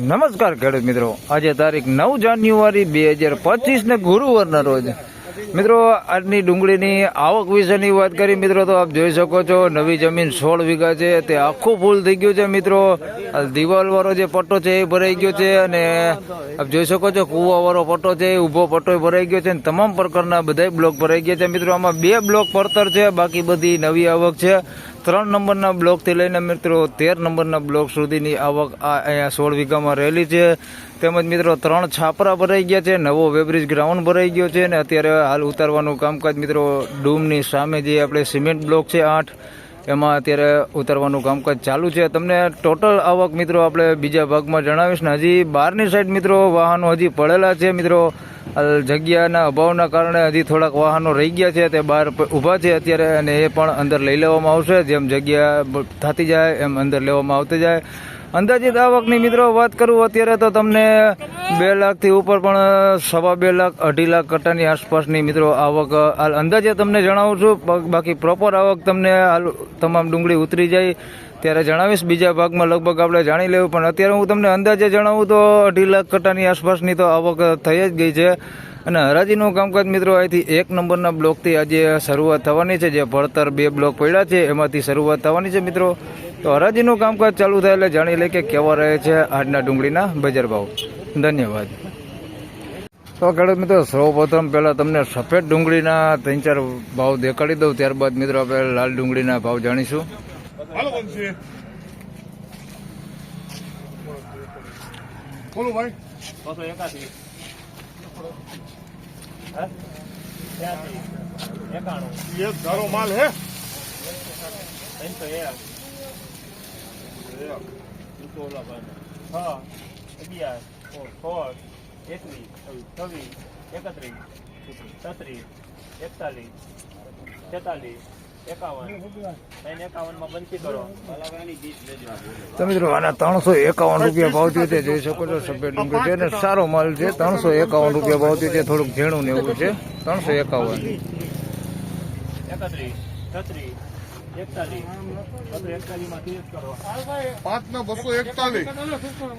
નમસ્કાર ખેડૂત મિત્રો. આજે તારીખ નવ જાન્યુઆરી બે હજાર પચીસ ને ગુરુવારના રોજ. મિત્રો, આજની ડુંગળીની આવક વિશેની વાત કરી, મિત્રો, તો આપ જોઈ શકો છો, નવી જમીન સોળ વીઘા છે, તે આખું ફૂલ થઈ ગયું છે, મિત્રો. આ દિવાલ જે પટ્ટો છે, એ ભરાઈ ગયો છે, અને આપ જોઈ શકો છો, કુવાવાળો પટ્ટો છે, એ ઊભો પટ્ટો ભરાઈ ગયો છે, અને તમામ પ્રકારના બધા બ્લોક ભરાઈ ગયા છે, મિત્રો. આમાં બે બ્લોક પડતર છે, બાકી બધી નવી આવક છે. ત્રણ નંબરના બ્લોકથી લઈને મિત્રો તેર નંબરના બ્લોક સુધીની આવક આ અહીંયા સોળ વીઘામાં રહેલી છે. તેમજ મિત્રો ત્રણ છાપરા ભરાઈ ગયા છે, નવો વેબ્રિજ ગ્રાઉન્ડ ભરાઈ ગયો છે અને અત્યારે હાલ ઉતારવાનું કામકાજ મિત્રો ડૂમની સામે જે આપણે સિમેન્ટ બ્લોક છે આઠ, એમાં અત્યારે ઉતારવાનું કામકાજ ચાલુ છે. તમને ટોટલ આવક મિત્રો આપણે બીજા ભાગમાં જણાવીશ ને હજી બહારની સાઈડ મિત્રો વાહનો હજી પડેલા છે મિત્રો. જગ્યાના અભાવના કારણે હજી થોડાક વાહનો રહી ગયા છે, તે બહાર ઊભા છે અત્યારે અને એ પણ અંદર લઈ લેવામાં આવશે. જેમ જગ્યા થતી જાય, એમ અંદર લેવામાં આવતી જાય. અંદાજિત આવકની મિત્રો વાત કરું અત્યારે તો તમને બે લાખથી ઉપર પણ સવા બે લાખ, અઢી લાખ કટ્ટાની આસપાસની મિત્રો આવક અંદાજે તમને જણાવું છું. બાકી પ્રોપર આવક તમને હાલ તમામ ડુંગળી ઉતરી જાય. ત્યારે જણાવીશ, બીજા ભાગમાં લગભગ આપણે જાણી લેવું, પણ અત્યારે હું તમને અંદાજે જણાવું તો અઢી લાખ કટ્ટાની આસપાસની તો આવક થઈ જ ગઈ છે. અને હરાજીનું કામકાજ મિત્રો અહીંથી એક નંબરના બ્લોકથી આજે શરૂઆત થવાની છે, જે ભણતર બે બ્લોક પડ્યા છે, એમાંથી શરૂઆત થવાની છે મિત્રો. તો હરાજીનું કામકાજ ચાલુ થાય એટલે જાણી લે કે કેવા રહે છે આજના ડુંગળીના બજાર ભાવ. ધન્યવાદ. તો ખેડૂત મિત્રો, સૌપ્રથમ પહેલાં તમને સફેદ ડુંગળીના ત્રણ ચાર ભાવ દેખાડી દઉં, ત્યારબાદ મિત્રો આપણે લાલ ડુંગળીના ભાવ જાણીશું. હાલો વંશી બોલો ભાઈ. બસો એકાસી. એકાણું. એક ધારો માલ હે. ત્રણસો એક. છ અગિયાર સોળ એકવીસ છવ્વીસ એકત્રીસ છત્રીસ એકતાલીસ છેતાલીસ એકાવન. ત્રણ એકાવનમાં બંધી કરો. તો મિત્રો આના ત્રણસો એકાવન રૂપિયા ભાવ થયો છે. જોઈ શકો છો સફેદ ડુંગર છે અને સારો માલ છે. ત્રણસો એકાવન રૂપિયા ભાવ થયો છે. થોડુંક ઝીણું ને એવું છે. ત્રણસો એકાવન.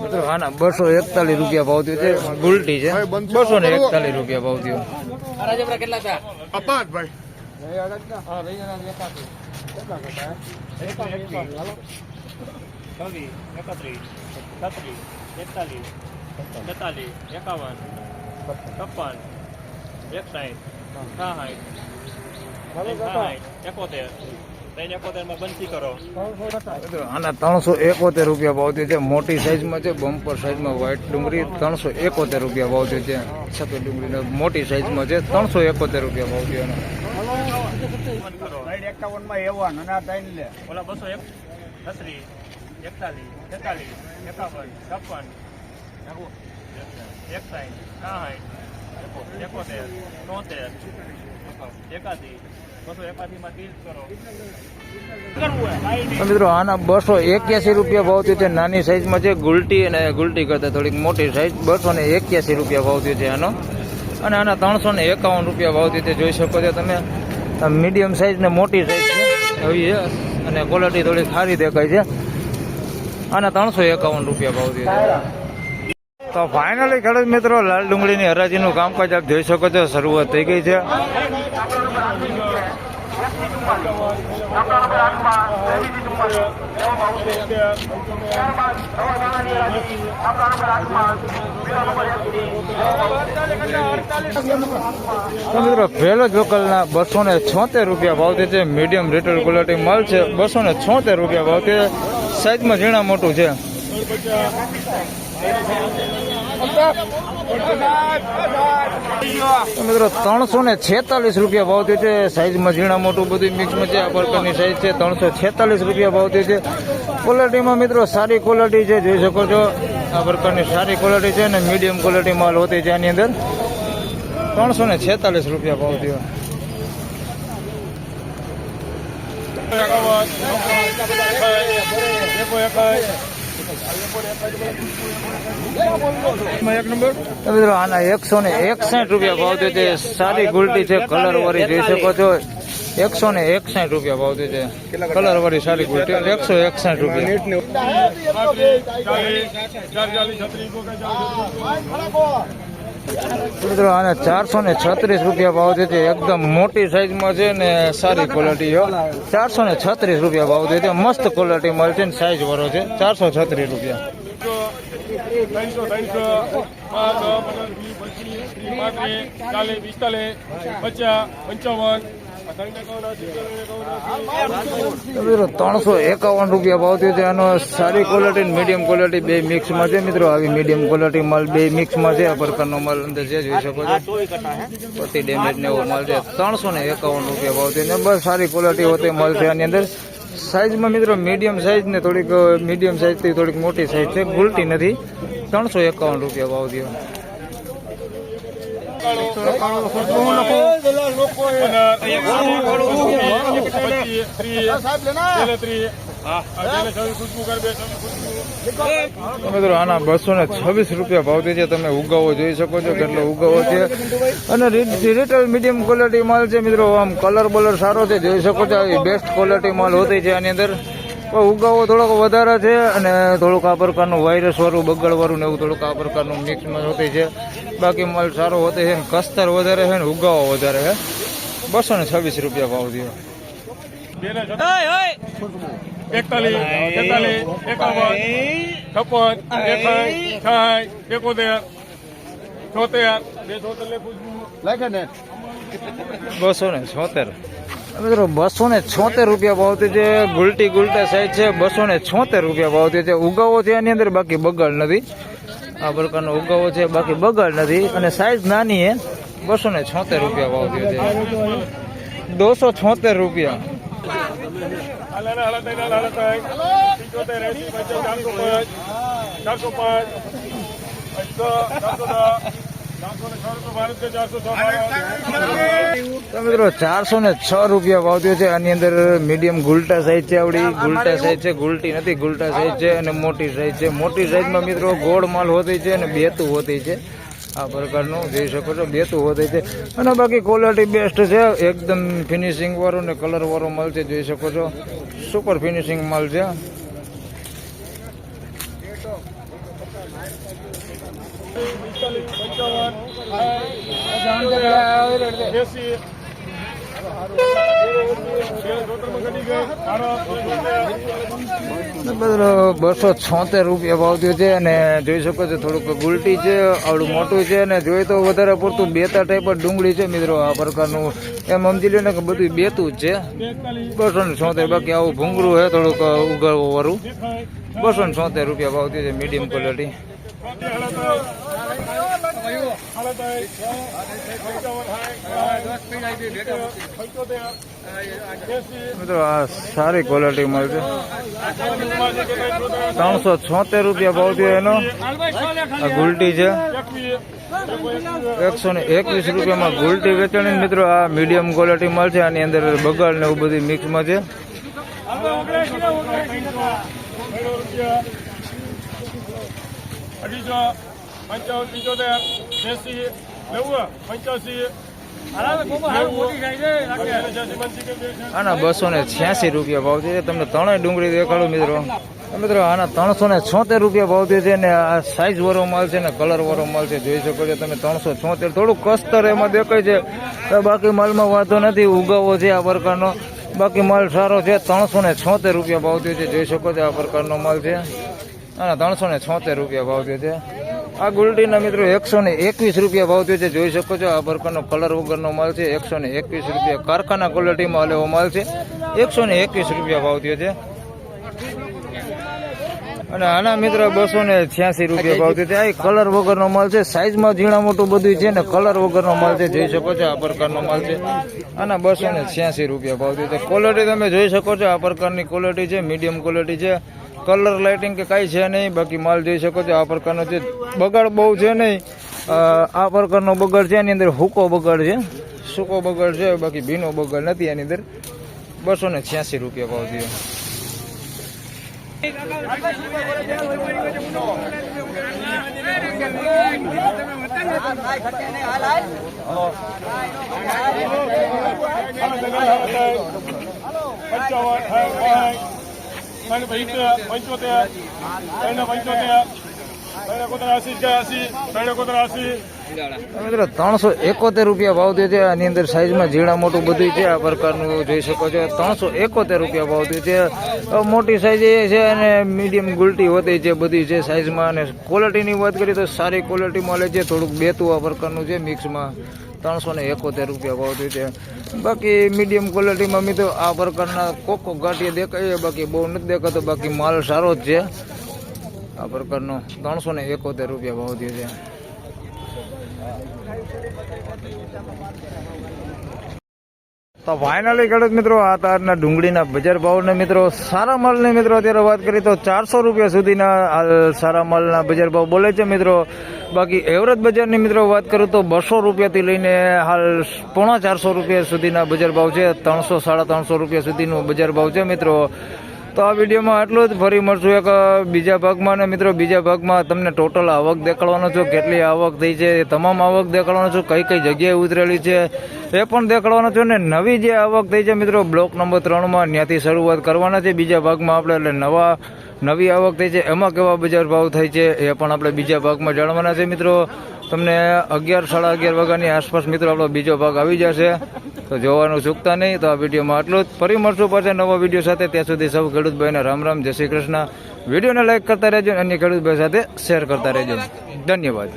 મિત્રો આના બસો એકતાલીસ રૂપિયા ભાવ થયો છે. ગુલટી છે. બસો ને એકતાલીસ રૂપિયા ભાવ થયો? આ પાંચ ભાઈ. છવ્વીસ એકત્રીસ છત્રીસ એકતાલીસ તેતાલીસ એકાવન છપ્પન એકસાઠ સાઠ સાઠ એકોતેર એકોતેરમાં બંધી કરો આના ત્રણસો એકોતેર રૂપિયા ભાવતી છે. મોટી સાઈઝમાં છે બમ્પર સાઈઝમાં વ્હાઈટ ડુંગળી, ત્રણસો એકોતેર રૂપિયા ભાવ છે. સફેદ ડુંગળીનો મોટી સાઈઝમાં છે, ત્રણસો એકોતેર રૂપિયા ભાવ થયો એનો. બંધ કરો. ઓલા બસો એક છત્રીસ એકતાલીસ તેતાલીસ એકાવન છપ્પન એકસાઠ સાઠ એકોતેર તોતેર એકાસી બસો એકાસીમાં ત્રીસ કરો. તો મિત્રો આના બસો એક્યાસી રૂપિયા ભાવ થયો છે. નાની સાઈઝમાં છે. ગુલટી અને ગુલટી કરતાં થોડીક મોટી સાઈઝ બસો ને એક્યાસી રૂપિયા ભાવ થયો છે આનો. અને આના ત્રણસો ને એકાવન રૂપિયા ભાવ થયો છે. જોઈ શકો છો તમે. મીડિયમ સાઇઝ ને મોટી સાઇઝ છે. આવી છે. અને ક્વોલિટી થોડી સારી દેખાય છે. આના ત્રણસો એકાવન રૂપિયા ભાવ છે. તો ફાઇનલી ખેડૂત મિત્રો, લાલ ડુંગળીની હરાજીનું કામકાજ આપ જોઈ શકો છો. શરૂઆત થઈ ગઈ છે. તો મિત્રો પહેલો જ લોકલના બસો ને છોતેર રૂપિયા ભાવ છે. મીડિયમ રિટેલ ક્વોલિટી માલ છે. બસો ને છોતેર રૂપિયા ભાવ છે. સાઈઝમાં ઝીણા મોટું છે. મિત્રો ત્રણસો ને છેતાલીસ રૂપિયા ભાવ થયો છે સાઈઝમાં ઝીણા મોટું બધું મિક્સમાં છે આ પ્રકારની સાઈઝ છે ત્રણસો છેતાલીસ રૂપિયા ભાવ થયો છે ક્વોલિટીમાં મિત્રો સારી ક્વોલિટી છે જોઈ શકો છો આ પ્રકારની સારી ક્વોલિટી છે અને મીડિયમ ક્વોલિટી માલ હોતી છે આની અંદર ત્રણસો ને છેતાલીસ રૂપિયા ભાવ થયો એક તો મિત્રો આના એકસો ને એકસાઠ રૂપિયા ભાવ થયો છે સારી ગુલટી છે કલર વાળી જોઈ શકો છો એકસો ને એકસાઠ રૂપિયા ભાવ થયો છે કલર વાળી સારી ગુલટી એકસો એકસાઠ રૂપિયા મિત્રો, આને ચારસો ને છત્રીસ રૂપિયા ભાવ છે એકદમ મોટી સાઈઝમાં છે ને સારી ક્વોલિટી ચારસો ને છત્રીસ રૂપિયા ભાવ છે મસ્ત ક્વોલિટી મળશે ને સાઈઝ વાળો છે. ચારસો છત્રીસ રૂપિયા. પંચાવન તો ત્રણસો એકાવન રૂપિયા ભાવ થયો છે. એનો સારી ક્વોલિટી મીડિયમ ક્વોલિટી બે મિક્સમાં છે મિત્રો. આવી મીડિયમ ક્વોલિટી માલ બે મિક્સમાં છે. આ પ્રકારનો માલ અંદર જે જોઈ શકો છો. પતિ ડેમેજ ને એવો માલ છે. ત્રણસો ને એકાવન રૂપિયા ભાવ થયો બસ સારી ક્વોલિટી હોય માલ છે આની અંદર. સાઇઝમાં મિત્રો મીડિયમ સાઈઝ ને થોડીક મીડિયમ સાઇઝથી થોડીક મોટી સાઈઝ છે. ગુલટી નથી. ત્રણસો એકાવન રૂપિયા ભાવ થયો. મિત્રો આના બસો ને છવ્વીસ રૂપિયા ભાવથી છે તમે ઉગાવો જોઈ શકો છો કેટલો ઉગાવો છે. અને રિટેલ મીડિયમ ક્વોલિટી માલ છે મિત્રો આમ કલર બલર સારો છે જોઈ શકો છો બેસ્ટ ક્વોલિટી માલ હોતી છે આની અંદર. પણ ઉગાવો થોડોક વધારે છે અને થોડુંક આ પ્રકારનું વાયરસ વાળું બગડ વાળું ને એવું થોડુંક આ પ્રકારનું મિક્સમાં હોતી છે. બાકી માલ સારો હોતે છે ને કસ્તર વધારે છે ને ઉગાવો વધારે છે બસો ને છવ્વીસ રૂપિયા ભાવ દીધો એકતાલીસ તેતાલીસ એકાવન છપ્પન એકાઈ છાઈ એકોતેર છોતેર. બે છોતેર લે બસો ને છોતેર. મિત્રો બસો ને છોતેર રૂપિયા ભાવતી છે. ગુલટી ગુલટા સાઈડ છે. બસો ને છોતેર રૂપિયા ભાવતી છે. ઉગાવો છે એની અંદર બાકી બગાડ નથી. આ પ્રકારનો ઉગાવો છે. બાકી બગાડ નથી અને સાઈઝ નાની એ બસો ને છોતેર રૂપિયા ભાવથી છે. દોસો છોતેર રૂપિયા. ચારસો તો મિત્રો ચારસો ને છ રૂપિયા ભાવ થયો છે. આની અંદર મીડિયમ ગુલટા સાઈઝ છે આવડી. ગુલટા સાઈઝ છે ગુલટી નથી. ગુલટા સાઈઝ છે અને મોટી સાઈઝ છે. મોટી સાઈઝમાં મિત્રો ગોળ માલ હોતી છે અને બેતું હોતી છે. આ પ્રકારનું જોઈ શકો છો. બેતું હોતી છે. અને બાકી ક્વોલિટી બેસ્ટ છે. એકદમ ફિનિશિંગ વાળું ને કલર વાળો માલ છે. જોઈ શકો છો. સુપર ફિનિશિંગ માલ છે. પંચાવન બસો છોતેર રૂપિયા ભાવ થયો છે અને જોઈ શકો છો થોડુંક ગુલટી છે આવડું મોટું છે અને જોઈ તો વધારે પડતું બેતા ટાઈપ ડુંગળી છે મિત્રો આ પ્રકારનું. એમ સમજી લો ને કે બધું બેતું જ છે. બસો ને છોતેર, બાકી આવું ભૂંગળું છે થોડુંક ઉગાડવું વાળું બસો ને છોતેર રૂપિયા ભાવ થયો છે મીડિયમ ક્વોલિટી સારી ક્વોલિટી મળશે ત્રણસો છોતેર રૂપિયા ભાવ થયો એનો. આ ગુલટી છે. એકસો ને એકવીસ રૂપિયામાં ગુલટી વેચાણી. મિત્રો, આ મીડિયમ ક્વોલિટી મળશે આની અંદર બગાડ ને એવું બધું મિક્સમાં છે. અઢીસો પંચાવન પંચોતેર એસી નેવું પંચ્યાસી આના બસો ને છ્યાસી રૂપિયા ભાવ છે. તમને ત્રણેય ડુંગળી દેખાડું મિત્રો. મિત્રો આના ત્રણસો ને છોતેર રૂપિયા ભાવ થયો છે ને આ સાઈઝ વાળો માલ છે ને કલર વાળો માલ છે જોઈ શકો છો તમે ત્રણસો છોતેર. થોડુંક કસ્તર એમાં દેખાય છે. તો બાકી માલમાં વાંધો નથી ઉગાવો છે આ પ્રકારનો. બાકી માલ સારો છે ત્રણસો ને છોતેર રૂપિયા ભાવ થયો છે જોઈ શકો છો આ પ્રકારનો માલ છે. આના ત્રણસો ને છોતેર રૂપિયા ભાવ થયો છે. આ ગુલટીના મિત્રો એકસો ને એકવીસ રૂપિયા ભાવ થયો છે. જોઈ શકો છો, આ પ્રકારનો કલર વગરનો માલ છે. એકસો ને એકવીસ રૂપિયા કારખાના ક્વોલિટીમાં લેવો માલ છે. એકસો ને એકવીસ રૂપિયા ભાવ થયો છે. અને આના મિત્ર બસો ને છ્યાસી રૂપિયા ભાવ થયો છે. આ કલર વગરનો માલ છે. સાઈઝમાં ઝીણા મોટું બધું છે ને કલર વગરનો માલ છે. જોઈ શકો છો, આ પ્રકારનો માલ છે. આના બસો ને છ્યાસી રૂપિયા ભાવ થયો છે. ક્વોલિટી તમે જોઈ શકો છો, આ પ્રકારની ક્વોલિટી છે મીડિયમ ક્વોલિટી છે. કલર લાઇટિંગ કે કાંઈ છે નહીં બાકી માલ જોઈ શકો છો આ પ્રકારનો છે બગાડ બહુ છે નહીં આ પ્રકારનો બગાડ છે એની અંદર હુકો બગાડ છે સૂકો બગાડ છે બાકી ભીનો બગાડ નથી એની અંદર બસો ને છ્યાસી રૂપિયા ભાવ થયો પંચાવન ત્રણસો એકોતેર રૂપિયા ભાવ થયો છે, આની અંદર સાઈઝમાં ઝીણા મોટું બધું છે, આ પ્રકારનું જોઈ શકો છો. ત્રણસો એકોતેર રૂપિયા ભાવ થયો છે. મોટી સાઈઝ એ છે અને મીડિયમ ગુલટી હોતી છે બધી છે સાઈઝમાં અને ક્વોલિટીની વાત કરીએ તો સારી ક્વોલિટી મળે છે, થોડુંક બેતું આ પ્રકારનું છે મિક્સમાં ત્રણસો ને એકોતેર રૂપિયા ભાવ છે. બાકી મીડિયમ ક્વોલિટીમાં મિત્રો આ પ્રકારના કોકો ગાંઠિયા દેખાય બાકી બહુ નથી દેખાતો, બાકી માલ સારો જ છે. આ પ્રકારનો ત્રણસો ને એકોતેર રૂપિયા ભાવ થયો છે. તો ફાઇનલી ખેડૂત મિત્રો, આ તારના ડુંગળીના બજાર ભાવને મિત્રો, સારા માલની મિત્રો, અત્યારે વાત કરીએ તો ચારસો રૂપિયા સુધીના સારા માલના બજાર ભાવ બોલે છે મિત્રો. બાકી એવરેજ બજારની મિત્રો વાત કરું તો બસો રૂપિયાથી લઈને હાલ પોણા ચારસો રૂપિયા સુધીના બજાર ભાવ છે. ત્રણસો, સાડા ત્રણસો રૂપિયા સુધીનું બજાર ભાવ છે મિત્રો. તો આ વિડીયોમાં આટલું જ. ફરી મળશું એક બીજા ભાગમાં. અને મિત્રો, બીજા ભાગમાં તમને ટોટલ આવક દેખાડવાનો છું. કેટલી આવક થઈ છે, એ તમામ આવક દેખાડવાનો છું. કઈ કઈ જગ્યાએ ઉતરેલી છે, એ પણ દેખાડવાનો છું. ને નવી જે આવક થઈ છે, મિત્રો, બ્લોક નંબર ત્રણમાં ત્યાંથી શરૂઆત કરવાના છે. બીજા ભાગમાં આપણે એટલે નવા, નવી આવક થઈ છે, એમાં કેવા બજાર ભાવ થાય છે, એ પણ આપણે બીજા ભાગમાં જાણવાના છે, મિત્રો. તમને અગિયાર, સાડા અગિયાર વાગ્યાની આસપાસ, મિત્રો, આપણો બીજો ભાગ આવી જશે. તો જોવાનું ચૂકતા નહીં તો આ વિડીયોમાં આટલું જ. ફરી મળશું પડશે નવો વીડિયો સાથે. ત્યાં સુધી સૌ ખેડૂતભાઈને રામ રામ, જય શ્રી કૃષ્ણ. વિડીયોને લાઇક કરતા રહેજો અને અન્ય ખેડૂતભાઈ સાથે શેર કરતા રહેજો. ધન્યવાદ.